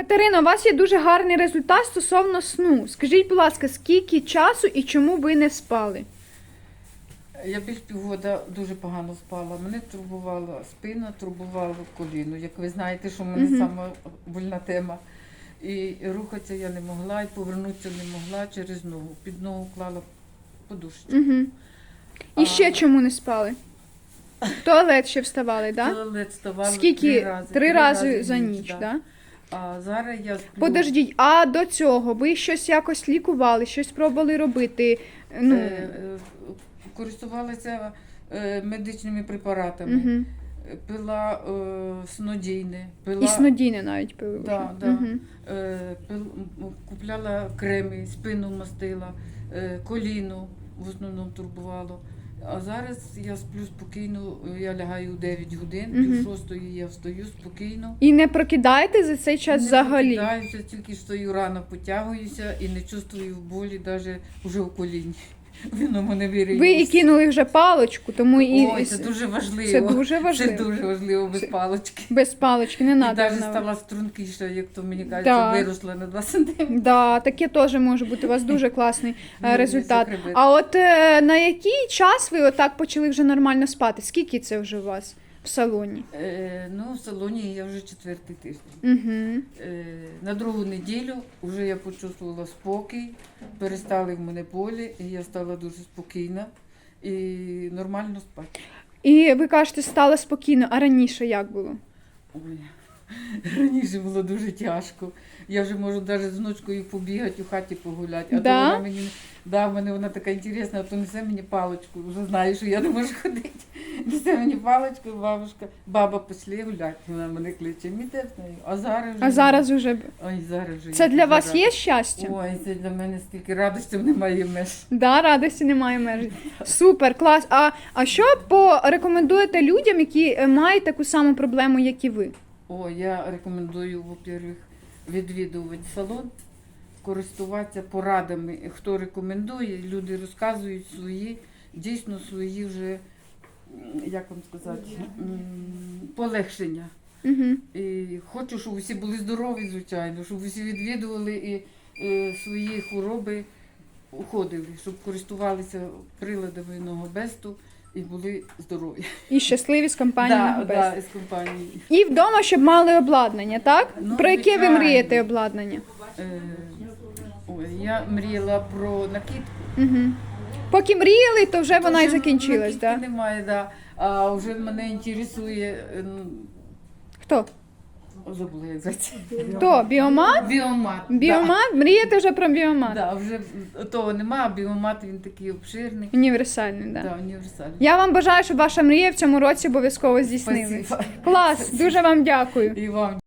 Катерина, у вас є дуже гарний результат стосовно сну. Скажіть, будь ласка, скільки часу і чому ви не спали? Я більш півгода дуже погано спала. Мене турбувала спина, турбувало коліно. Як ви знаєте, що в мене Мгм. сама больна тема. І рухатися я не могла, і повернутися не могла через ногу. Під ногу клала подушечку. Угу. І А- ще чому не спали? В туалет ще вставали, так? Да? Туалет ставала Скільки? три рази, Три рази в за ніч, так? да. А зараз я сплю. Подождіть, а до цього ви щось якось лікували, щось пробували робити? Ну, Е, е, користувалася е, медичними препаратами, угу. пила е, снодійне, пила І снодійне навіть пили. вже. Да, да. Мгм. Е, пил- м, купляла креми, спину мастила, е, коліно в основному турбувало. А зараз я сплю спокійно, я лягаю у 9 годин, Мгм. пів шостої я встаю спокійно. І не прокидаєте за цей час не взагалі? прокидаюся, тільки стою рано, потягуюся і не чувствую болі навіть уже в коліні. Воно мене вірю Ви і кинули вже палочку, тому і Ой, це дуже важливо. це дуже важливо. Це дуже важливо без палочки. без палочки не І навіть стала стрункіша, як то мені кажуть, Да. виросла на 2 см. Да, таке теж може бути. У вас дуже класний е, результат. А от е, на який час ви отак почали вже нормально спати? Скільки це вже у вас в салоні? Е, ну, в салоні я вже четвертий тиждень. Угу. Е, на другу неділю вже я почувствувала спокій, перестали в мене болі, і я стала дуже спокійна і нормально спати. І ви кажете, стало спокійно, а раніше як було? Ой. Раніше було дуже тяжко. Я вже можу навіть з внучкою побігати у хаті погуляти. А Да? то вона мені да, в мене вона така інтересна, а то несе мені паличку. Вже знаю, що я не можу ходити. Несе мені паличку, бабушка, баба пішли гуляти. Вона мене кличе, нею. А зараз вже А зараз уже ой, зараз вже це я для вас є рада. щастя? Ой, це для мене стільки радості немає меж. Да, радості немає межі. Супер, клас. А, а що порекомендуєте людям, які е, мають таку саму проблему, як і ви? О, я рекомендую, во-первых, відвідувати салон, користуватися порадами. Хто рекомендує, люди розказують свої, дійсно свої вже, як вам сказати, полегшення. Угу. І хочу, щоб усі були здорові, звичайно, щоб усі відвідували і е, свої хвороби уходили, щоб користувалися приладами Ногобесту і були здорові. І щасливі з компанією Да, да, з компанії. І вдома, щоб мали обладнання, так? Ну, Про яке ви мрієте обладнання? Е, я мріяла про накидку. Угу. Поки мріяли, то вже вона і закінчилась, накидки? Да? немає, да. А вже мене інтересує, е, ну, Хто? забула як. Хто? Біомат? Біомат. Біомат? Мрієте вже про біомат? Да, да, вже того немає, а біомат він такий обширний. Універсальний, так. Да. Да. універсальний. Я вам бажаю, щоб ваша мрія в цьому році обов'язково здійснилась. Спасибо. Клас, дуже вам дякую. І вам